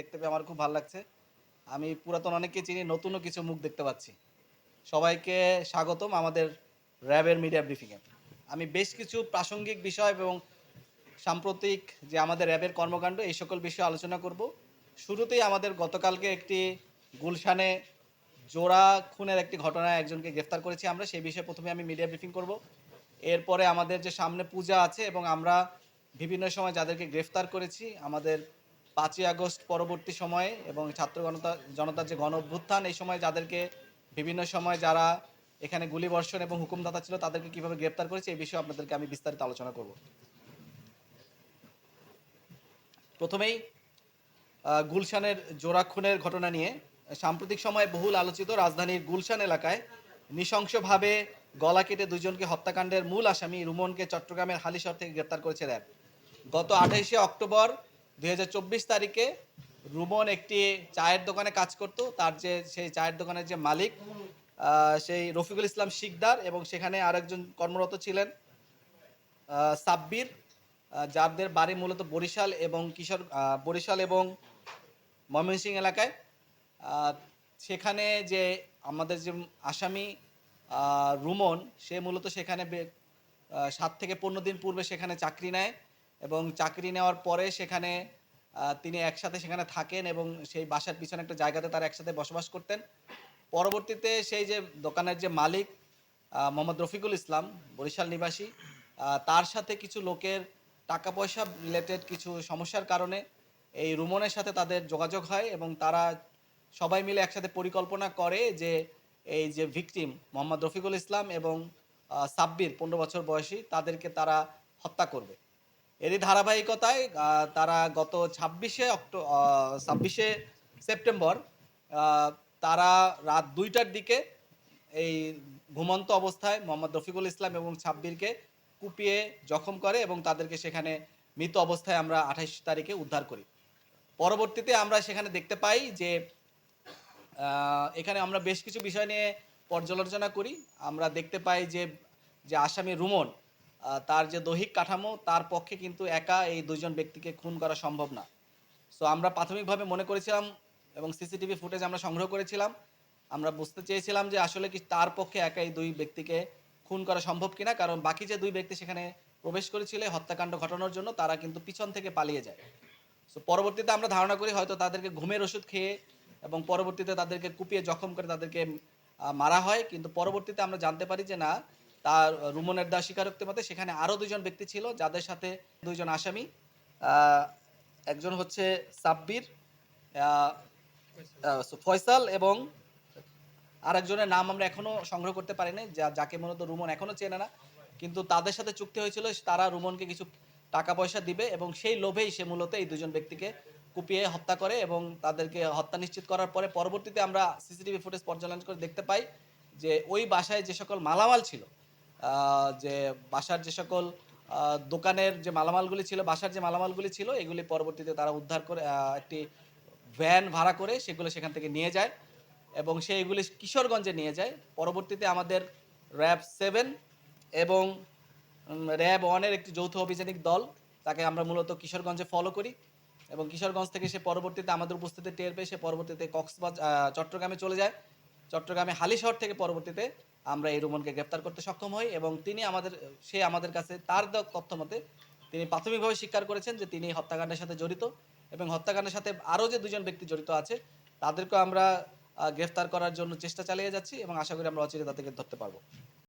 দেখতে পেয়ে আমার খুব ভালো লাগছে। আমি পুরাতন অনেককে চিনি, নতুনও কিছু মুখ দেখতে পাচ্ছি। সবাইকে স্বাগতম আমাদের র্যাবের মিডিয়া ব্রিফিংয়ে। আমি বেশ কিছু প্রাসঙ্গিক বিষয় এবং সাম্প্রতিক যে আমাদের র্যাবের কর্মকাণ্ড, এই সকল বিষয়ে আলোচনা করব। শুরুতেই আমাদের গতকালকে একটি গুলশানে জোড়া খুনের একটি ঘটনায় একজনকে গ্রেফতার করেছি আমরা, সেই বিষয়ে প্রথমে আমি মিডিয়া ব্রিফিং করব। এরপরে আমাদের যে সামনে পূজা আছে এবং আমরা বিভিন্ন সময় যাদেরকে গ্রেফতার করেছি, আমাদের পাঁচই আগস্ট পরবর্তী সময়ে এবং ছাত্র জনতা, জনতার যে গণ অভ্যুত্থান, এই সময় যাদেরকে বিভিন্ন সময় যারা এখানে গুলিবর্ষণ এবং হুকুমদাতা ছিল, তাদেরকে কীভাবে গ্রেপ্তার করেছে, এই বিষয়ে আপনাদেরকে আমি বিস্তারিত আলোচনা করব। প্রথমেই গুলশানের জোড়া খুনের ঘটনা নিয়ে। সাম্প্রতিক সময়ে বহুল আলোচিত রাজধানীর গুলশান এলাকায় নৃশংসভাবে গলা কেটে দুজনকে হত্যাকাণ্ডের মূল আসামি রুমনকে চট্টগ্রামের হালিশহর থেকে গ্রেপ্তার করেছে র্যাব। গত আঠাইশে অক্টোবর দু হাজার চব্বিশ তারিখে রুমন একটি চায়ের দোকানে কাজ করত। তার যে, সেই চায়ের দোকানের যে মালিক সেই রফিকুল ইসলাম শিকদার এবং সেখানে আরেকজন কর্মরত ছিলেন সাব্বির যাদের বাড়ি মূলত বরিশাল এবং কিশোর বরিশাল এবং ময়মনসিংহ এলাকায়। সেখানে যে আমাদের যে আসামি রুমন, সে মূলত সেখানে সাত থেকে পনেরো দিন পূর্বে সেখানে চাকরি নেয়। এবং চাকরি নেওয়ার পরে সেখানে তিনি একসাথে সেখানে থাকেন এবং সেই বাসার পিছনে একটা জায়গাতে তারা একসাথে বসবাস করতেন। পরবর্তীতে সেই যে দোকানের যে মালিক মোহাম্মদ রফিকুল ইসলাম, বরিশাল নিবাসী তার সাথে কিছু লোকের টাকা পয়সা রিলেটেড কিছু সমস্যার কারণে এই রুমনের সাথে তাদের যোগাযোগ হয় এবং তারা সবাই মিলে একসাথে পরিকল্পনা করে যে এই যে ভিকটিম, মোহাম্মদ রফিকুল ইসলাম এবং সাব্বির, পনেরো বছর বয়সী, তাদেরকে তারা হত্যা করবে। এরই ধারাবাহিকতায় তারা গত ছাব্বিশে অক্টো ছাব্বিশে সেপ্টেম্বর তারা রাত দুইটার দিকে এই ঘুমন্ত অবস্থায় মোহাম্মদ রফিকুল ইসলাম এবং ছাব্বিরকে কুপিয়ে জখম করে এবং তাদেরকে সেখানে মৃত অবস্থায় আমরা আঠাইশ তারিখে উদ্ধার করি। পরবর্তীতে আমরা সেখানে দেখতে পাই যে এখানে আমরা বেশ কিছু বিষয় নিয়ে পর্যালোচনা করি। আমরা দেখতে পাই যে যে আসামি রুমন তার যে দৈহিক কাঠামো, তার পক্ষে কিন্তু একা এই দুজন ব্যক্তিকে খুন করা সম্ভব না। সো আমরা প্রাথমিকভাবে মনে করেছিলাম এবং সিসিটিভি ফুটেজ আমরা সংগ্রহ করেছিলাম। আমরা বুঝতে চেয়েছিলাম যে আসলে কি তার পক্ষে একা এই দুই ব্যক্তিকে খুন করা সম্ভব কিনা, কারণ বাকি যে দুই ব্যক্তি সেখানে প্রবেশ করেছিল হত্যাকাণ্ড ঘটানোর জন্য, তারা কিন্তু পিছন থেকে পালিয়ে যায়। সো পরবর্তীতে আমরা ধারণা করি হয়তো তাদেরকে ঘুমের ওষুধ খেয়ে এবং পরবর্তীতে তাদেরকে কুপিয়ে জখম করে তাদেরকে মারা হয়, কিন্তু পরবর্তীতে আমরা জানতে পারি যে না তার রুমনের দা স্বীকারোক্তি মতে সেখানে আরও দুজন ব্যক্তি ছিল, যাদের সাথে দুইজন আসামি। একজন হচ্ছে সাব্বির ফয়সাল এবং আরেকজনের নাম আমরা এখনও সংগ্রহ করতে পারিনি যা যাকে মূলত রুমন এখনও চেনে না। কিন্তু তাদের সাথে চুক্তি হয়েছিল, তারা রুমনকে কিছু টাকা পয়সা দিবে এবং সেই লোভেই সে মূলত এই দুজন ব্যক্তিকে কুপিয়ে হত্যা করে এবং তাদেরকে হত্যা নিশ্চিত করার পরে পরবর্তীতে আমরা সিসিটিভি ফুটেজ পর্যালোচনা করে দেখতে পাই যে ওই বাসায় যে সকল মালামাল ছিল যে বাসার যে সকল দোকানের যে মালামালগুলি ছিল, বাসার যে মালামালগুলি ছিল, এগুলি পরবর্তীতে তারা উদ্ধার করে একটি ভ্যান ভাড়া করে সেগুলো সেখান থেকে নিয়ে যায় এবং সেইগুলি কিশোরগঞ্জে নিয়ে যায়। পরবর্তীতে আমাদের র্যাব সেভেন এবং র্যাব ওয়ানের একটি যৌথ অভিযানিক দল, তাকে আমরা মূলত কিশোরগঞ্জে ফলো করি এবং কিশোরগঞ্জ থেকে সে পরবর্তীতে আমাদের উপস্থিতি টের পেয়ে সে পরবর্তীতে কক্সবাজার চট্টগ্রামে চলে যায়। চট্টগ্রামে হালিশহর থেকে পরবর্তীতে আমরা এই রুমনকে গ্রেপ্তার করতে সক্ষম হই এবং তিনি আমাদের, সে আমাদের কাছে তার তথ্য মতে তিনি প্রাথমিকভাবে স্বীকার করেছেন যে তিনি হত্যাকাণ্ডের সাথে জড়িত এবং হত্যাকাণ্ডের সাথে আরও যে দুজন ব্যক্তি জড়িত আছে, তাদেরকেও আমরা গ্রেফতার করার জন্য চেষ্টা চালিয়ে যাচ্ছি এবং আশা করি আমরা অচিরে তাদেরকে ধরতে পারব।